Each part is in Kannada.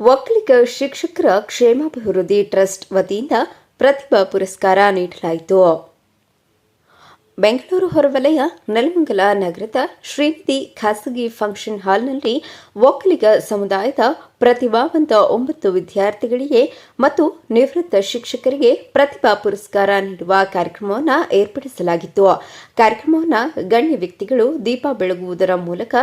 ಒಕ್ಕಲಿಗ ಶಿಕ್ಷಕರ ಕ್ಷೇಮಾಭಿವೃದ್ಧಿ ಟ್ರಸ್ಟ್ ವತಿಯಿಂದ ಪ್ರತಿಭಾ ಪುರಸ್ಕಾರ ನೀಡಲಾಯಿತು. ಬೆಂಗಳೂರು ಹೊರವಲಯ, ನೆಲಮಂಗಲ ನಗರದ ಶ್ರೀಮತಿ ಖಾಸಗಿ ಫಂಕ್ಷನ್ ಹಾಲ್ನಲ್ಲಿ ಒಕ್ಕಲಿಗ ಸಮುದಾಯದ ಪ್ರತಿಭಾವಂತ ಒಂಬತ್ತು ವಿದ್ಯಾರ್ಥಿಗಳಿಗೆ ಮತ್ತು ನಿವೃತ್ತ ಶಿಕ್ಷಕರಿಗೆ ಪ್ರತಿಭಾ ಪುರಸ್ಕಾರ ನೀಡುವ ಕಾರ್ಯಕ್ರಮವನ್ನು ಏರ್ಪಡಿಸಲಾಗಿತ್ತು. ಕಾರ್ಯಕ್ರಮವನ್ನು ಗಣ್ಯ ವ್ಯಕ್ತಿಗಳು ದೀಪ ಬೆಳಗುವುದರ ಮೂಲಕ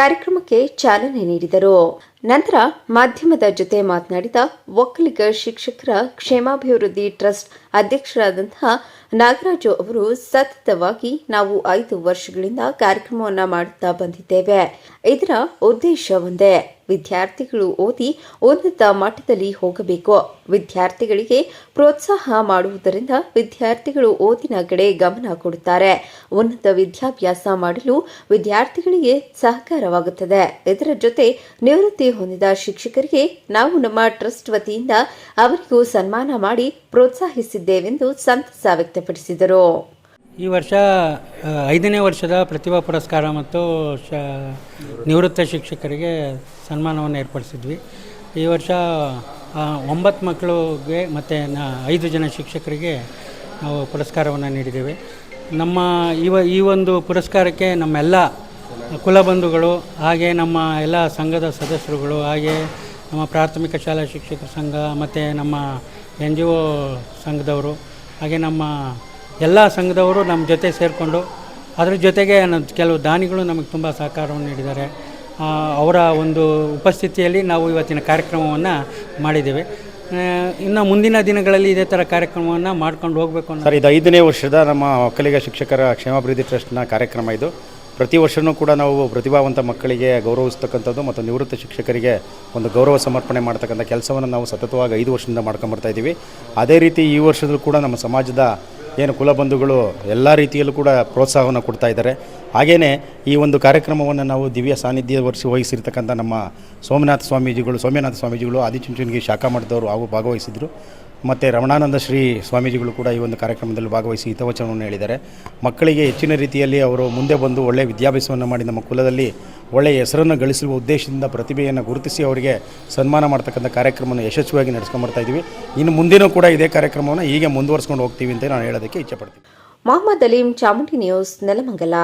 ಕಾರ್ಯಕ್ರಮಕ್ಕೆ ಚಾಲನೆ ನೀಡಿದರು. ನಂತರ ಮಾಧ್ಯಮದ ಜೊತೆ ಮಾತನಾಡಿದ ಒಕ್ಕಲಿಗ ಶಿಕ್ಷಕರ ಕ್ಷೇಮಾಭಿವೃದ್ಧಿ ಟ್ರಸ್ಟ್ ಅಧ್ಯಕ್ಷರಾದಂತಹ ನಾಗರಾಜು ಅವರು ಸತತವಾಗಿ ನಾವು ಐದು ವರ್ಷಗಳಿಂದ ಕಾರ್ಯಕ್ರಮವನ್ನು ಮಾಡುತ್ತಾ ಬಂದಿದ್ದೇವೆ. ಇದರ ಉದ್ದೇಶ ಒಂದೇ. ವಿದ್ಯಾರ್ಥಿಗಳು ಓದಿ ಉನ್ನತ ಮಟ್ಟದಲ್ಲಿ ಹೋಗಬೇಕು. ವಿದ್ಯಾರ್ಥಿಗಳಿಗೆ ಪ್ರೋತ್ಸಾಹ ಮಾಡುವುದರಿಂದ ವಿದ್ಯಾರ್ಥಿಗಳು ಓದಿನ ಕಡೆ ಗಮನ ಕೊಡುತ್ತಾರೆ. ಉನ್ನತ ವಿದ್ಯಾಭ್ಯಾಸ ಮಾಡಲು ವಿದ್ಯಾರ್ಥಿಗಳಿಗೆ ಸಹಕಾರವಾಗುತ್ತದೆ. ಇದರ ಜೊತೆ ನಿವೃತ್ತಿ ಹೊಂದಿದ ಶಿಕ್ಷಕರಿಗೆ ನಾವು ನಮ್ಮ ಟ್ರಸ್ಟ್ ವತಿಯಿಂದ ಅವರಿಗೂ ಸನ್ಮಾನ ಮಾಡಿ ಪ್ರೋತ್ಸಾಹಿಸಿದ್ದೇವೆಂದು ಸಂತಸ ವ್ಯಕ್ತಪಡಿಸಿದರು. ಈ ವರ್ಷ ಐದನೇ ವರ್ಷದ ಪ್ರತಿಭಾ ಪುರಸ್ಕಾರ ಮತ್ತು ಶ, ನಿವೃತ್ತ ಶಿಕ್ಷಕರಿಗೆ ಸನ್ಮಾನವನ್ನು ಏರ್ಪಡಿಸಿದ್ವಿ. ಈ ವರ್ಷ ಒಂಬತ್ತು ಮಕ್ಕಳಿಗೆ ಮತ್ತು ಐದು ಜನ ಶಿಕ್ಷಕರಿಗೆ ನಾವು ಪುರಸ್ಕಾರವನ್ನು ನೀಡಿದ್ದೇವೆ. ನಮ್ಮ ಇವ, ಈ ಒಂದು ಪುರಸ್ಕಾರಕ್ಕೆ ನಮ್ಮೆಲ್ಲ ಕುಲಬಂಧುಗಳು, ಹಾಗೆ ನಮ್ಮ ಎಲ್ಲ ಸಂಘದ ಸದಸ್ಯರುಗಳು, ಹಾಗೆ ನಮ್ಮ ಪ್ರಾಥಮಿಕ ಶಾಲಾ ಶಿಕ್ಷಕರ ಸಂಘ, ಮತ್ತು ನಮ್ಮ ಎನ್ ಜಿ ಒ ಸಂಘದವರು, ಹಾಗೆ ನಮ್ಮ ಎಲ್ಲ ಸಂಘದವರು ನಮ್ಮ ಜೊತೆ ಸೇರಿಕೊಂಡು ಅದರ ಜೊತೆಗೆ ನಮ್ಮ ಕೆಲವು ದಾನಿಗಳು ನಮಗೆ ತುಂಬ ಸಹಕಾರವನ್ನು ನೀಡಿದ್ದಾರೆ. ಅವರ ಒಂದು ಉಪಸ್ಥಿತಿಯಲ್ಲಿ ನಾವು ಇವತ್ತಿನ ಕಾರ್ಯಕ್ರಮವನ್ನು ಮಾಡಿದ್ದೇವೆ. ಇನ್ನು ಮುಂದಿನ ದಿನಗಳಲ್ಲಿ ಇದೇ ಥರ ಕಾರ್ಯಕ್ರಮವನ್ನು ಮಾಡ್ಕೊಂಡು ಹೋಗಬೇಕು ಸರ್, ಇದು ಐದನೇ ವರ್ಷದ ನಮ್ಮ ಒಕ್ಕಲಿಗ ಶಿಕ್ಷಕರ ಕ್ಷೇಮಾಭಿವೃದ್ಧಿ ಟ್ರಸ್ಟ್ನ ಕಾರ್ಯಕ್ರಮ ಇದು. ಪ್ರತಿ ವರ್ಷವೂ ಕೂಡ ನಾವು ಪ್ರತಿಭಾವಂತ ಮಕ್ಕಳಿಗೆ ಗೌರವಿಸ್ತಕ್ಕಂಥದ್ದು ಮತ್ತು ನಿವೃತ್ತ ಶಿಕ್ಷಕರಿಗೆ ಒಂದು ಗೌರವ ಸಮರ್ಪಣೆ ಮಾಡ್ತಕ್ಕಂಥ ಕೆಲಸವನ್ನು ನಾವು ಸತತವಾಗಿ ಐದು ವರ್ಷದಿಂದ ಮಾಡ್ಕೊಂಬರ್ತಾ ಇದ್ದೀವಿ. ಅದೇ ರೀತಿ ಈ ವರ್ಷದಲ್ಲೂ ಕೂಡ ನಮ್ಮ ಸಮಾಜದ ಏನು ಕುಲಬಂಧುಗಳು ಎಲ್ಲ ರೀತಿಯಲ್ಲೂ ಕೂಡ ಪ್ರೋತ್ಸಾಹವನ್ನು ಕೊಡ್ತಾ ಇದ್ದಾರೆ. ಹಾಗೆಯೇ ಈ ಒಂದು ಕಾರ್ಯಕ್ರಮವನ್ನು ನಾವು ದಿವ್ಯ ಸಾನ್ನಿಧ್ಯ ವರ್ಷ ವಹಿಸಿರ್ತಕ್ಕಂಥ ನಮ್ಮ ಸೋಮನಾಥ ಸ್ವಾಮೀಜಿಗಳು, ಸೋಮ್ಯನಾಥ ಸ್ವಾಮೀಜಿಗಳು ಆದಿಚುಂಚುನಿಗೆ ಶಾಖಾ ಮಠದವರು ಹಾಗೂ ಭಾಗವಹಿಸಿದರು. ಮತ್ತು ರಮಣಾನಂದ ಶ್ರೀ ಸ್ವಾಮೀಜಿಗಳು ಕೂಡ ಈ ಒಂದು ಕಾರ್ಯಕ್ರಮದಲ್ಲಿ ಭಾಗವಹಿಸಿ ಹಿತವಚನವನ್ನು ಹೇಳಿದ್ದಾರೆ. ಮಕ್ಕಳಿಗೆ ಹೆಚ್ಚಿನ ರೀತಿಯಲ್ಲಿ ಅವರು ಮುಂದೆ ಬಂದು ಒಳ್ಳೆಯ ವಿದ್ಯಾಭ್ಯಾಸವನ್ನು ಮಾಡಿ ನಮ್ಮ ಕುಲದಲ್ಲಿ ಒಳ್ಳೆಯ ಹೆಸರನ್ನು ಗಳಿಸುವ ಉದ್ದೇಶದಿಂದ ಪ್ರತಿಭೆಯನ್ನು ಗುರುತಿಸಿ ಅವರಿಗೆ ಸನ್ಮಾನ ಮಾಡ್ತಕ್ಕಂಥ ಕಾರ್ಯಕ್ರಮವನ್ನು ಯಶಸ್ವಿಯಾಗಿ ನಡೆಸ್ಕೊಂಬರ್ತಾ ಇದ್ದೀವಿ ಇನ್ನು ಮುಂದಿನೂ ಕೂಡ ಇದೇ ಕಾರ್ಯಕ್ರಮವನ್ನು ಹೀಗೆ ಮುಂದುವರ್ಸ್ಕೊಂಡು ಹೋಗ್ತೀವಿ ಅಂತ ನಾನು ಹೇಳೋದಕ್ಕೆ ಇಚ್ಛೆಪಡ್ತೀನಿ ಮೊಹಮ್ಮದ್ ಅಲೀಂ ಚಾಮುಂಡಿ ನ್ಯೂಸ್ ನೆಲಮಂಗಲ.